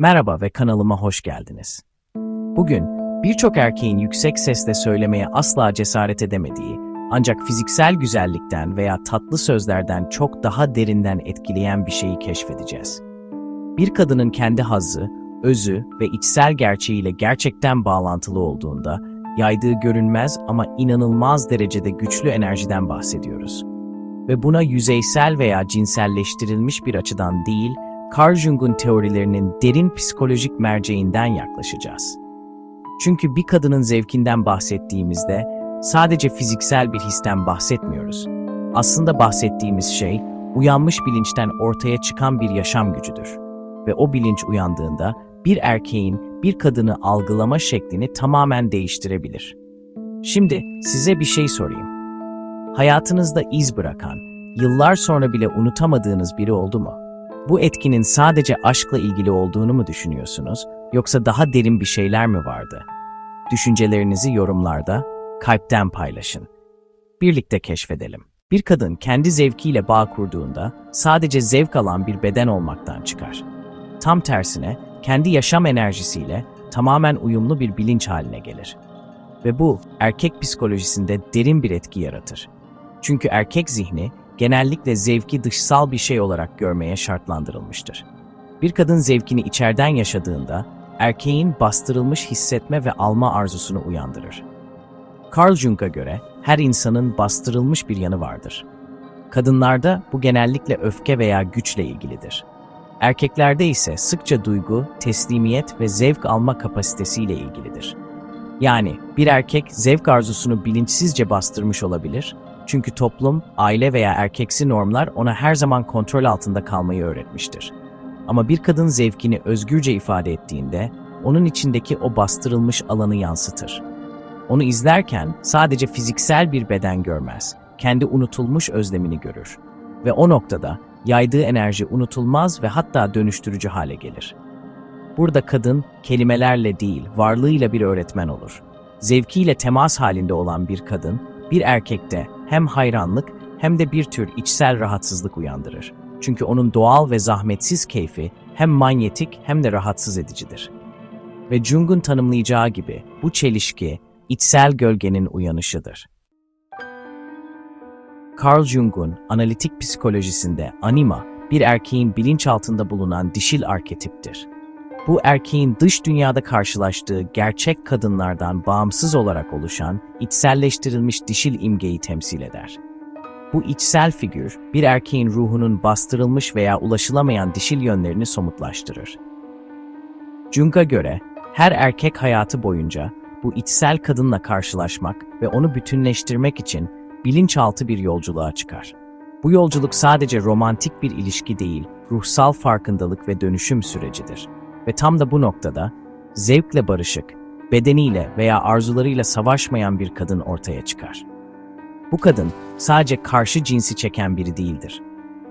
Merhaba ve kanalıma hoş geldiniz. Bugün birçok erkeğin yüksek sesle söylemeye asla cesaret edemediği, ancak fiziksel güzellikten veya tatlı sözlerden çok daha derinden etkileyen bir şeyi keşfedeceğiz. Bir kadının kendi hazzı, özü ve içsel gerçeğiyle gerçekten bağlantılı olduğunda, yaydığı görünmez ama inanılmaz derecede güçlü enerjiden bahsediyoruz. Ve buna yüzeysel veya cinselleştirilmiş bir açıdan değil, Carl Jung'un teorilerinin derin psikolojik merceğinden yaklaşacağız. Çünkü bir kadının zevkinden bahsettiğimizde sadece fiziksel bir histen bahsetmiyoruz. Aslında bahsettiğimiz şey uyanmış bilinçten ortaya çıkan bir yaşam gücüdür. Ve o bilinç uyandığında bir erkeğin bir kadını algılama şeklini tamamen değiştirebilir. Şimdi size bir şey sorayım. Hayatınızda iz bırakan, yıllar sonra bile unutamadığınız biri oldu mu? Bu etkinin sadece aşkla ilgili olduğunu mu düşünüyorsunuz, yoksa daha derin bir şeyler mi vardı? Düşüncelerinizi yorumlarda, kalpten paylaşın. Birlikte keşfedelim. Bir kadın kendi zevkiyle bağ kurduğunda sadece zevk alan bir beden olmaktan çıkar. Tam tersine kendi yaşam enerjisiyle tamamen uyumlu bir bilinç haline gelir. Ve bu erkek psikolojisinde derin bir etki yaratır. Çünkü erkek zihni genellikle zevki dışsal bir şey olarak görmeye şartlandırılmıştır. Bir kadın zevkini içeriden yaşadığında, erkeğin bastırılmış hissetme ve alma arzusunu uyandırır. Carl Jung'a göre her insanın bastırılmış bir yanı vardır. Kadınlarda bu genellikle öfke veya güçle ilgilidir. Erkeklerde ise sıkça duygu, teslimiyet ve zevk alma kapasitesiyle ilgilidir. Yani bir erkek zevk arzusunu bilinçsizce bastırmış olabilir çünkü toplum, aile veya erkeksi normlar ona her zaman kontrol altında kalmayı öğretmiştir. Ama bir kadın zevkini özgürce ifade ettiğinde, onun içindeki o bastırılmış alanı yansıtır. Onu izlerken sadece fiziksel bir beden görmez, kendi unutulmuş özlemini görür. Ve o noktada yaydığı enerji unutulmaz ve hatta dönüştürücü hale gelir. Burada kadın kelimelerle değil, varlığıyla bir öğretmen olur. Zevkiyle temas halinde olan bir kadın, bir erkekte hem hayranlık hem de bir tür içsel rahatsızlık uyandırır. Çünkü onun doğal ve zahmetsiz keyfi hem manyetik hem de rahatsız edicidir. Ve Jung'un tanımlayacağı gibi bu çelişki içsel gölgenin uyanışıdır. Carl Jung'un analitik psikolojisinde anima, bir erkeğin bilinçaltında bulunan dişil arketiptir. Bu erkeğin dış dünyada karşılaştığı gerçek kadınlardan bağımsız olarak oluşan, içselleştirilmiş dişil imgeyi temsil eder. Bu içsel figür, bir erkeğin ruhunun bastırılmış veya ulaşılamayan dişil yönlerini somutlaştırır. Jung'a göre, her erkek hayatı boyunca bu içsel kadınla karşılaşmak ve onu bütünleştirmek için bilinçaltı bir yolculuğa çıkar. Bu yolculuk sadece romantik bir ilişki değil, ruhsal farkındalık ve dönüşüm sürecidir. Ve tam da bu noktada zevkle barışık, bedeniyle veya arzularıyla savaşmayan bir kadın ortaya çıkar. Bu kadın sadece karşı cinsi çeken biri değildir.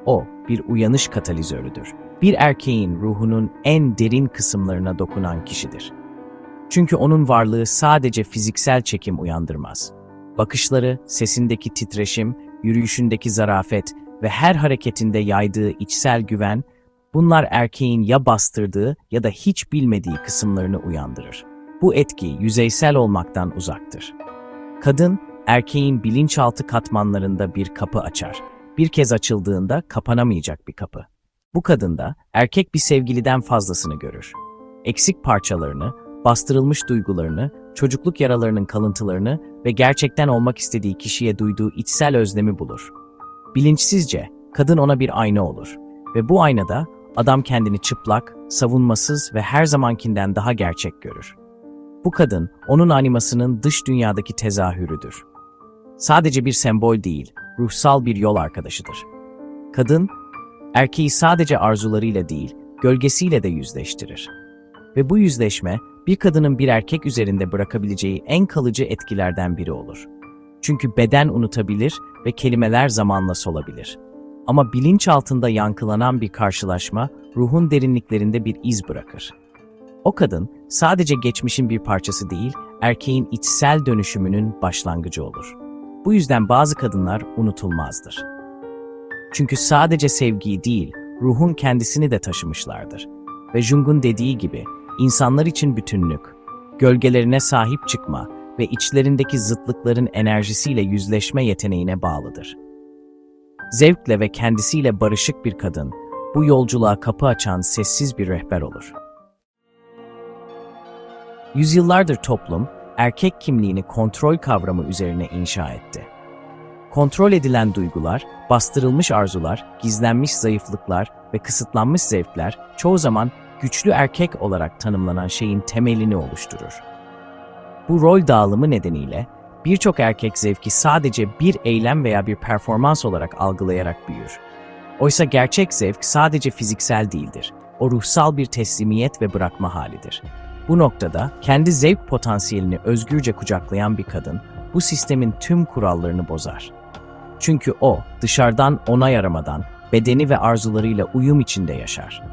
O bir uyanış katalizörüdür. Bir erkeğin ruhunun en derin kısımlarına dokunan kişidir. Çünkü onun varlığı sadece fiziksel çekim uyandırmaz. Bakışları, sesindeki titreşim, yürüyüşündeki zarafet ve her hareketinde yaydığı içsel güven Bunlar erkeğin ya bastırdığı ya da hiç bilmediği kısımlarını uyandırır. Bu etki yüzeysel olmaktan uzaktır. Kadın, erkeğin bilinçaltı katmanlarında bir kapı açar. Bir kez açıldığında kapanamayacak bir kapı. Bu kadında erkek bir sevgiliden fazlasını görür. Eksik parçalarını, bastırılmış duygularını, çocukluk yaralarının kalıntılarını ve gerçekten olmak istediği kişiye duyduğu içsel özlemi bulur. Bilinçsizce kadın ona bir ayna olur ve bu aynada Adam kendini çıplak, savunmasız ve her zamankinden daha gerçek görür. Bu kadın, onun animasının dış dünyadaki tezahürüdür. Sadece bir sembol değil, ruhsal bir yol arkadaşıdır. Kadın, erkeği sadece arzularıyla değil, gölgesiyle de yüzleştirir. Ve bu yüzleşme, bir kadının bir erkek üzerinde bırakabileceği en kalıcı etkilerden biri olur. Çünkü beden unutabilir ve kelimeler zamanla solabilir. Ama bilinç altında yankılanan bir karşılaşma ruhun derinliklerinde bir iz bırakır. O kadın sadece geçmişin bir parçası değil, erkeğin içsel dönüşümünün başlangıcı olur. Bu yüzden bazı kadınlar unutulmazdır. Çünkü sadece sevgiyi değil, ruhun kendisini de taşımışlardır. ve Jung'un dediği gibi insanlar için bütünlük, gölgelerine sahip çıkma ve içlerindeki zıtlıkların enerjisiyle yüzleşme yeteneğine bağlıdır. Zevkle ve kendisiyle barışık bir kadın, bu yolculuğa kapı açan sessiz bir rehber olur. Yüzyıllardır toplum, erkek kimliğini kontrol kavramı üzerine inşa etti. Kontrol edilen duygular, bastırılmış arzular, gizlenmiş zayıflıklar ve kısıtlanmış zevkler çoğu zaman güçlü erkek olarak tanımlanan şeyin temelini oluşturur. Bu rol dağılımı nedeniyle birçok erkek zevki sadece bir eylem veya bir performans olarak algılayarak büyür. Oysa gerçek zevk sadece fiziksel değildir. O ruhsal bir teslimiyet ve bırakma halidir. Bu noktada kendi zevk potansiyelini özgürce kucaklayan bir kadın bu sistemin tüm kurallarını bozar. Çünkü o dışarıdan onay aramadan bedeni ve arzularıyla uyum içinde yaşar.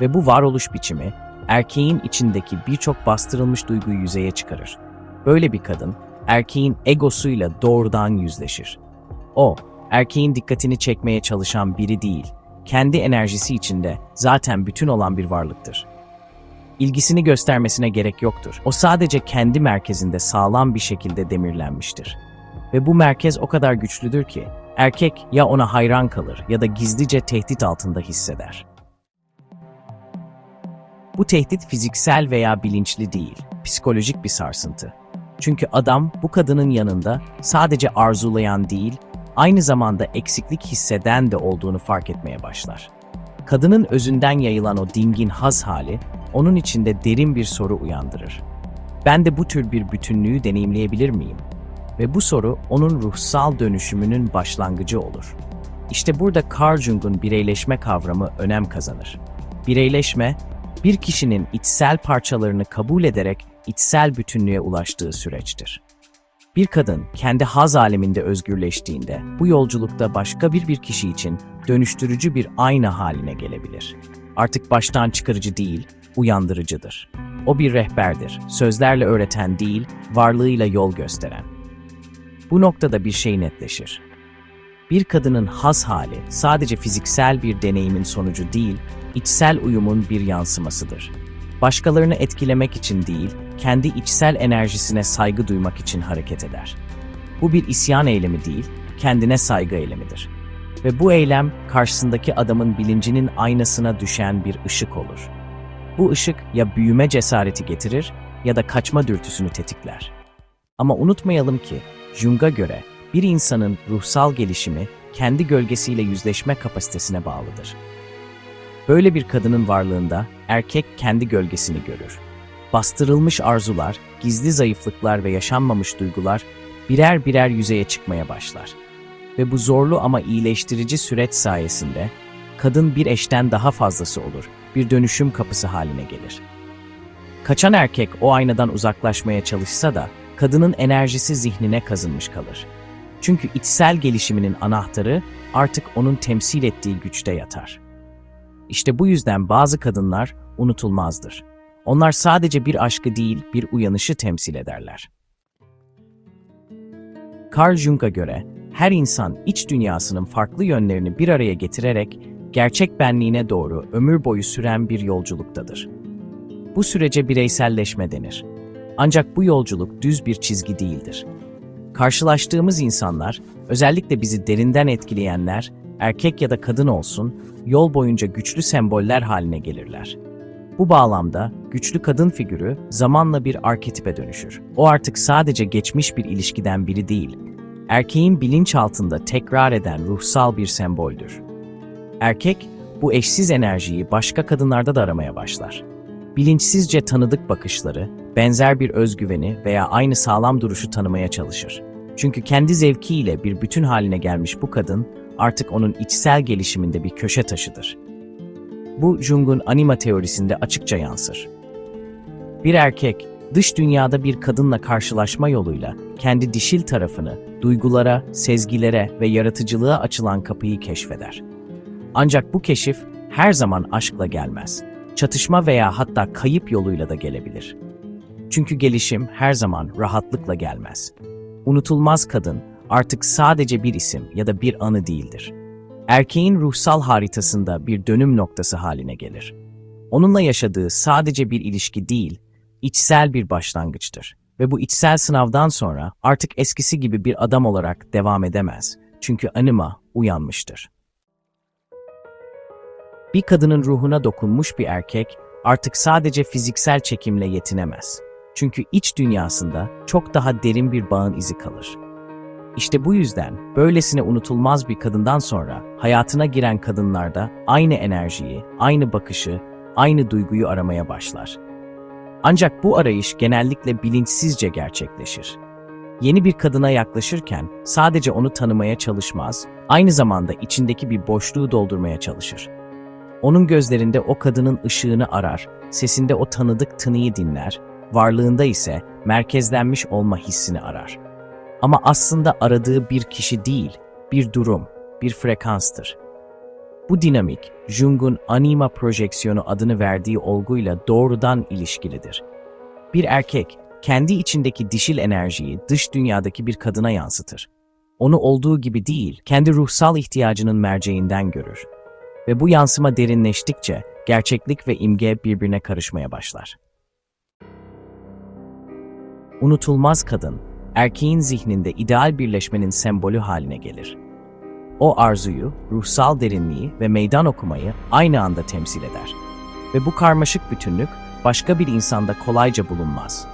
Ve bu varoluş biçimi erkeğin içindeki birçok bastırılmış duyguyu yüzeye çıkarır. Böyle bir kadın erkeğin egosuyla doğrudan yüzleşir. O, erkeğin dikkatini çekmeye çalışan biri değil, kendi enerjisi içinde zaten bütün olan bir varlıktır. İlgisini göstermesine gerek yoktur. O sadece kendi merkezinde sağlam bir şekilde demirlenmiştir. Ve bu merkez o kadar güçlüdür ki, erkek ya ona hayran kalır ya da gizlice tehdit altında hisseder. Bu tehdit fiziksel veya bilinçli değil, psikolojik bir sarsıntı. Çünkü adam bu kadının yanında sadece arzulayan değil, aynı zamanda eksiklik hisseden de olduğunu fark etmeye başlar. Kadının özünden yayılan o dingin haz hali, onun içinde derin bir soru uyandırır. Ben de bu tür bir bütünlüğü deneyimleyebilir miyim? Ve bu soru onun ruhsal dönüşümünün başlangıcı olur. İşte burada Carl Jung'un bireyleşme kavramı önem kazanır. Bireyleşme, bir kişinin içsel parçalarını kabul ederek içsel bütünlüğe ulaştığı süreçtir. Bir kadın kendi haz aleminde özgürleştiğinde bu yolculukta başka bir bir kişi için dönüştürücü bir ayna haline gelebilir. Artık baştan çıkarıcı değil, uyandırıcıdır. O bir rehberdir, sözlerle öğreten değil, varlığıyla yol gösteren. Bu noktada bir şey netleşir. Bir kadının haz hali sadece fiziksel bir deneyimin sonucu değil, içsel uyumun bir yansımasıdır. Başkalarını etkilemek için değil, kendi içsel enerjisine saygı duymak için hareket eder. Bu bir isyan eylemi değil, kendine saygı eylemidir. Ve bu eylem karşısındaki adamın bilincinin aynasına düşen bir ışık olur. Bu ışık ya büyüme cesareti getirir ya da kaçma dürtüsünü tetikler. Ama unutmayalım ki Jung'a göre bir insanın ruhsal gelişimi kendi gölgesiyle yüzleşme kapasitesine bağlıdır. Böyle bir kadının varlığında erkek kendi gölgesini görür. Bastırılmış arzular, gizli zayıflıklar ve yaşanmamış duygular birer birer yüzeye çıkmaya başlar. Ve bu zorlu ama iyileştirici süreç sayesinde kadın bir eşten daha fazlası olur, bir dönüşüm kapısı haline gelir. Kaçan erkek o aynadan uzaklaşmaya çalışsa da kadının enerjisi zihnine kazınmış kalır. Çünkü içsel gelişiminin anahtarı artık onun temsil ettiği güçte yatar. İşte bu yüzden bazı kadınlar unutulmazdır. Onlar sadece bir aşkı değil, bir uyanışı temsil ederler. Carl Jung'a göre her insan iç dünyasının farklı yönlerini bir araya getirerek gerçek benliğine doğru ömür boyu süren bir yolculuktadır. Bu sürece bireyselleşme denir. Ancak bu yolculuk düz bir çizgi değildir. Karşılaştığımız insanlar, özellikle bizi derinden etkileyenler, erkek ya da kadın olsun, yol boyunca güçlü semboller haline gelirler. Bu bağlamda güçlü kadın figürü zamanla bir arketipe dönüşür. O artık sadece geçmiş bir ilişkiden biri değil, erkeğin bilinçaltında tekrar eden ruhsal bir semboldür. Erkek, bu eşsiz enerjiyi başka kadınlarda da aramaya başlar. Bilinçsizce tanıdık bakışları, benzer bir özgüveni veya aynı sağlam duruşu tanımaya çalışır. Çünkü kendi zevkiyle bir bütün haline gelmiş bu kadın, artık onun içsel gelişiminde bir köşe taşıdır. Bu Jung'un anima teorisinde açıkça yansır. Bir erkek, dış dünyada bir kadınla karşılaşma yoluyla kendi dişil tarafını, duygulara, sezgilere ve yaratıcılığa açılan kapıyı keşfeder. Ancak bu keşif her zaman aşkla gelmez. Çatışma veya hatta kayıp yoluyla da gelebilir. Çünkü gelişim her zaman rahatlıkla gelmez. Unutulmaz kadın artık sadece bir isim ya da bir anı değildir. Erkeğin ruhsal haritasında bir dönüm noktası haline gelir. onunla yaşadığı sadece bir ilişki değil, içsel bir başlangıçtır. Ve bu içsel sınavdan sonra artık eskisi gibi bir adam olarak devam edemez. Çünkü anima uyanmıştır. Bir kadının ruhuna dokunmuş bir erkek artık sadece fiziksel çekimle yetinemez. Çünkü iç dünyasında çok daha derin bir bağın izi kalır. İşte bu yüzden böylesine unutulmaz bir kadından sonra hayatına giren kadınlarda aynı enerjiyi, aynı bakışı, aynı duyguyu aramaya başlar. Ancak bu arayış genellikle bilinçsizce gerçekleşir. Yeni bir kadına yaklaşırken sadece onu tanımaya çalışmaz, aynı zamanda içindeki bir boşluğu doldurmaya çalışır. Onun gözlerinde o kadının ışığını arar, sesinde o tanıdık tınıyı dinler, varlığında ise merkezlenmiş olma hissini arar. Ama aslında aradığı bir kişi değil, bir durum, bir frekanstır. Bu dinamik, Jung'un anima projeksiyonu adını verdiği olguyla doğrudan ilişkilidir. Bir erkek, kendi içindeki dişil enerjiyi dış dünyadaki bir kadına yansıtır. Onu olduğu gibi değil, kendi ruhsal ihtiyacının merceğinden görür. Ve bu yansıma derinleştikçe gerçeklik ve imge birbirine karışmaya başlar. Unutulmaz kadın, erkeğin zihninde ideal birleşmenin sembolü haline gelir. O arzuyu, ruhsal derinliği ve meydan okumayı aynı anda temsil eder. Ve bu karmaşık bütünlük başka bir insanda kolayca bulunmaz.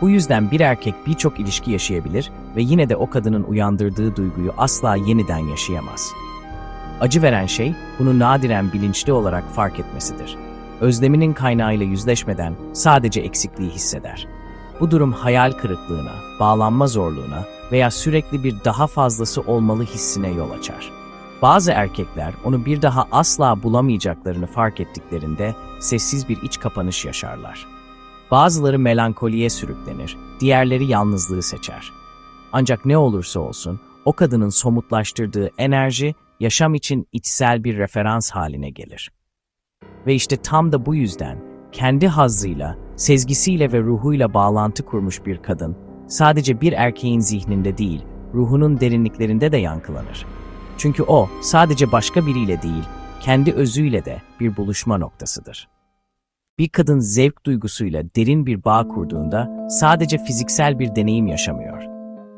Bu yüzden bir erkek birçok ilişki yaşayabilir ve yine de o kadının uyandırdığı duyguyu asla yeniden yaşayamaz. Acı veren şey, bunu nadiren bilinçli olarak fark etmesidir. Özleminin kaynağıyla yüzleşmeden sadece eksikliği hisseder. Bu durum hayal kırıklığına, bağlanma zorluğuna veya sürekli bir daha fazlası olmalı hissine yol açar. Bazı erkekler onu bir daha asla bulamayacaklarını fark ettiklerinde sessiz bir iç kapanış yaşarlar. Bazıları melankoliye sürüklenir, diğerleri yalnızlığı seçer. Ancak ne olursa olsun, o kadının somutlaştırdığı enerji, yaşam için içsel bir referans haline gelir. Ve işte tam da bu yüzden, kendi hazzıyla, sezgisiyle ve ruhuyla bağlantı kurmuş bir kadın, sadece bir erkeğin zihninde değil, ruhunun derinliklerinde de yankılanır. Çünkü o, sadece başka biriyle değil, kendi özüyle de bir buluşma noktasıdır. Bir kadın zevk duygusuyla derin bir bağ kurduğunda sadece fiziksel bir deneyim yaşamıyor.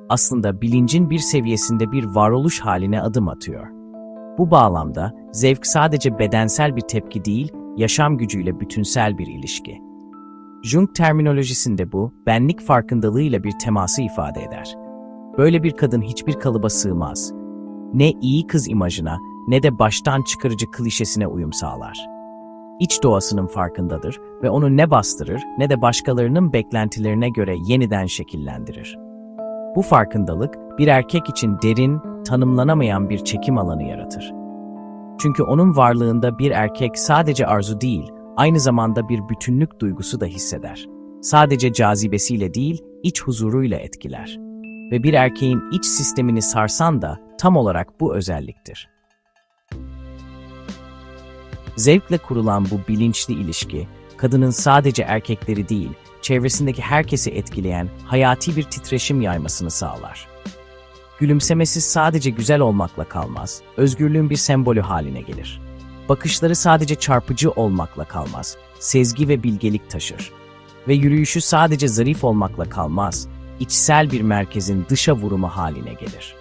Aslında bilincin bir seviyesinde bir varoluş haline adım atıyor. Bu bağlamda zevk sadece bedensel bir tepki değil, yaşam gücüyle bütünsel bir ilişki. Jung terminolojisinde bu, benlik farkındalığıyla bir teması ifade eder. Böyle bir kadın hiçbir kalıba sığmaz. Ne iyi kız imajına ne de baştan çıkarıcı klişesine uyum sağlar. İç doğasının farkındadır ve onu ne bastırır ne de başkalarının beklentilerine göre yeniden şekillendirir. Bu farkındalık bir erkek için derin, tanımlanamayan bir çekim alanı yaratır. Çünkü onun varlığında bir erkek sadece arzu değil, aynı zamanda bir bütünlük duygusu da hisseder. Sadece cazibesiyle değil, iç huzuruyla etkiler. Ve bir erkeğin iç sistemini sarsan da tam olarak bu özelliktir. Zevkle kurulan bu bilinçli ilişki, kadının sadece erkekleri değil, çevresindeki herkesi etkileyen hayati bir titreşim yaymasını sağlar. Gülümsemesi sadece güzel olmakla kalmaz, özgürlüğün bir sembolü haline gelir. Bakışları sadece çarpıcı olmakla kalmaz, sezgi ve bilgelik taşır. Ve yürüyüşü sadece zarif olmakla kalmaz, içsel bir merkezin dışa vurumu haline gelir.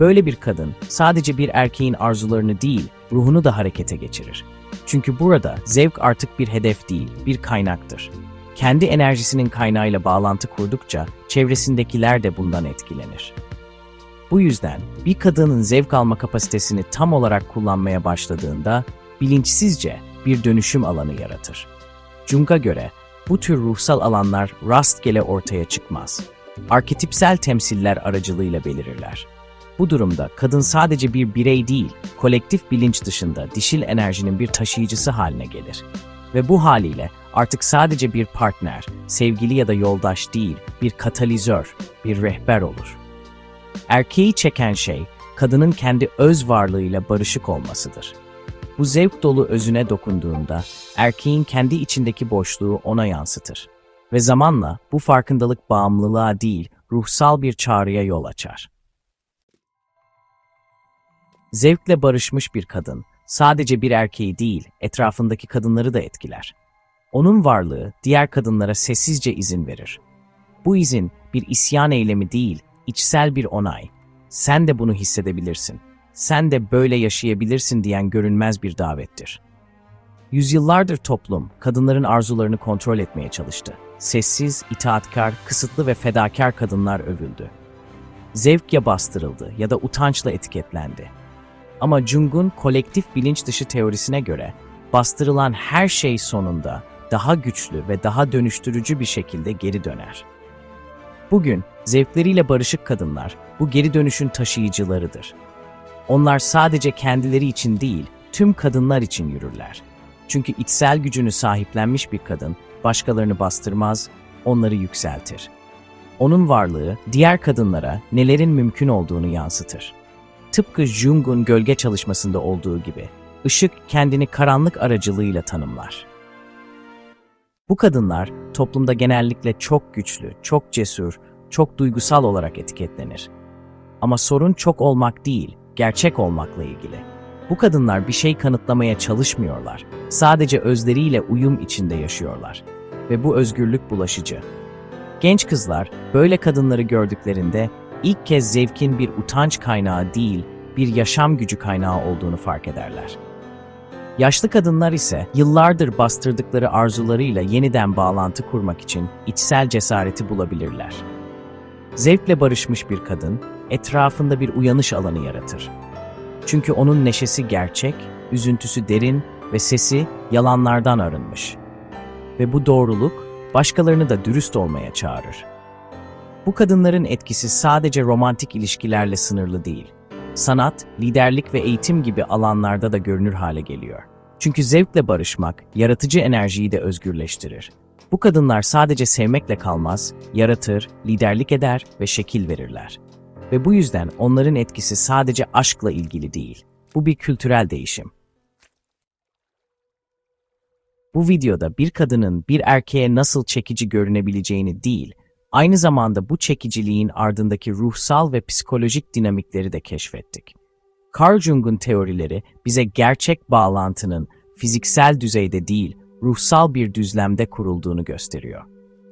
Böyle bir kadın sadece bir erkeğin arzularını değil, ruhunu da harekete geçirir. Çünkü burada zevk artık bir hedef değil, bir kaynaktır. Kendi enerjisinin kaynağıyla bağlantı kurdukça çevresindekiler de bundan etkilenir. Bu yüzden bir kadının zevk alma kapasitesini tam olarak kullanmaya başladığında bilinçsizce bir dönüşüm alanı yaratır. Jung'a göre bu tür ruhsal alanlar rastgele ortaya çıkmaz. Arketipsel temsiller aracılığıyla belirirler. Bu durumda kadın sadece bir birey değil, kolektif bilinç dışında dişil enerjinin bir taşıyıcısı haline gelir. Ve bu haliyle artık sadece bir partner, sevgili ya da yoldaş değil, bir katalizör, bir rehber olur. Erkeği çeken şey, kadının kendi öz varlığıyla barışık olmasıdır. Bu zevk dolu özüne dokunduğunda, erkeğin kendi içindeki boşluğu ona yansıtır. Ve zamanla bu farkındalık bağımlılığa değil, ruhsal bir çağrıya yol açar. Zevkle barışmış bir kadın, sadece bir erkeği değil, etrafındaki kadınları da etkiler. Onun varlığı diğer kadınlara sessizce izin verir. Bu izin bir isyan eylemi değil, içsel bir onay. Sen de bunu hissedebilirsin. Sen de böyle yaşayabilirsin diyen görünmez bir davettir. Yüzyıllardır toplum kadınların arzularını kontrol etmeye çalıştı. Sessiz, itaatkar, kısıtlı ve fedakar kadınlar övüldü. Zevk ya bastırıldı ya da utançla etiketlendi. Ama Jung'un kolektif bilinç dışı teorisine göre bastırılan her şey sonunda daha güçlü ve daha dönüştürücü bir şekilde geri döner. Bugün zevkleriyle barışık kadınlar bu geri dönüşün taşıyıcılarıdır. Onlar sadece kendileri için değil, tüm kadınlar için yürürler. Çünkü içsel gücünü sahiplenmiş bir kadın başkalarını bastırmaz, onları yükseltir. Onun varlığı diğer kadınlara nelerin mümkün olduğunu yansıtır. Tıpkı Jung'un gölge çalışmasında olduğu gibi, ışık kendini karanlık aracılığıyla tanımlar. Bu kadınlar toplumda genellikle çok güçlü, çok cesur, çok duygusal olarak etiketlenir. Ama sorun çok olmak değil, gerçek olmakla ilgili. Bu kadınlar bir şey kanıtlamaya çalışmıyorlar. Sadece özleriyle uyum içinde yaşıyorlar. Ve bu özgürlük bulaşıcı. Genç kızlar böyle kadınları gördüklerinde ilk kez zevkin bir utanç kaynağı değil, bir yaşam gücü kaynağı olduğunu fark ederler. Yaşlı kadınlar ise yıllardır bastırdıkları arzularıyla yeniden bağlantı kurmak için içsel cesareti bulabilirler. Zevkle barışmış bir kadın etrafında bir uyanış alanı yaratır. Çünkü onun neşesi gerçek, üzüntüsü derin ve sesi yalanlardan arınmış. Ve bu doğruluk başkalarını da dürüst olmaya çağırır. Bu kadınların etkisi sadece romantik ilişkilerle sınırlı değil. Sanat, liderlik ve eğitim gibi alanlarda da görünür hale geliyor. Çünkü zevkle barışmak, yaratıcı enerjiyi de özgürleştirir. Bu kadınlar sadece sevmekle kalmaz, yaratır, liderlik eder ve şekil verirler. Ve bu yüzden onların etkisi sadece aşkla ilgili değil. Bu bir kültürel değişim. Bu videoda bir kadının bir erkeğe nasıl çekici görünebileceğini değil, aynı zamanda bu çekiciliğin ardındaki ruhsal ve psikolojik dinamikleri de keşfettik. Carl Jung'un teorileri bize gerçek bağlantının fiziksel düzeyde değil, ruhsal bir düzlemde kurulduğunu gösteriyor.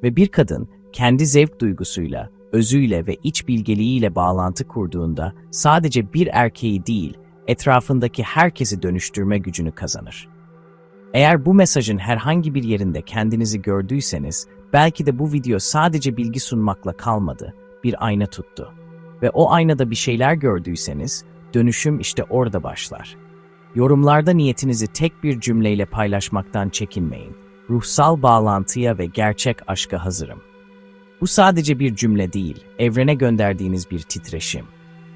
Ve bir kadın kendi zevk duygusuyla, özüyle ve iç bilgeliğiyle bağlantı kurduğunda sadece bir erkeği değil, etrafındaki herkesi dönüştürme gücünü kazanır. Eğer bu mesajın herhangi bir yerinde kendinizi gördüyseniz, belki de bu video sadece bilgi sunmakla kalmadı, bir ayna tuttu. Ve o aynada bir şeyler gördüyseniz, dönüşüm işte orada başlar. Yorumlarda niyetinizi tek bir cümleyle paylaşmaktan çekinmeyin. Ruhsal bağlantıya ve gerçek aşka hazırım. Bu sadece bir cümle değil, evrene gönderdiğiniz bir titreşim.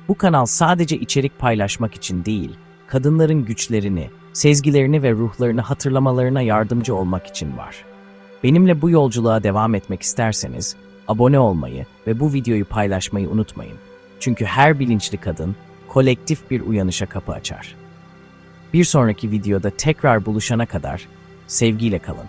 Bu kanal sadece içerik paylaşmak için değil, kadınların güçlerini, sezgilerini ve ruhlarını hatırlamalarına yardımcı olmak için var. Benimle bu yolculuğa devam etmek isterseniz, abone olmayı ve bu videoyu paylaşmayı unutmayın. Çünkü her bilinçli kadın, kolektif bir uyanışa kapı açar. Bir sonraki videoda tekrar buluşana kadar sevgiyle kalın.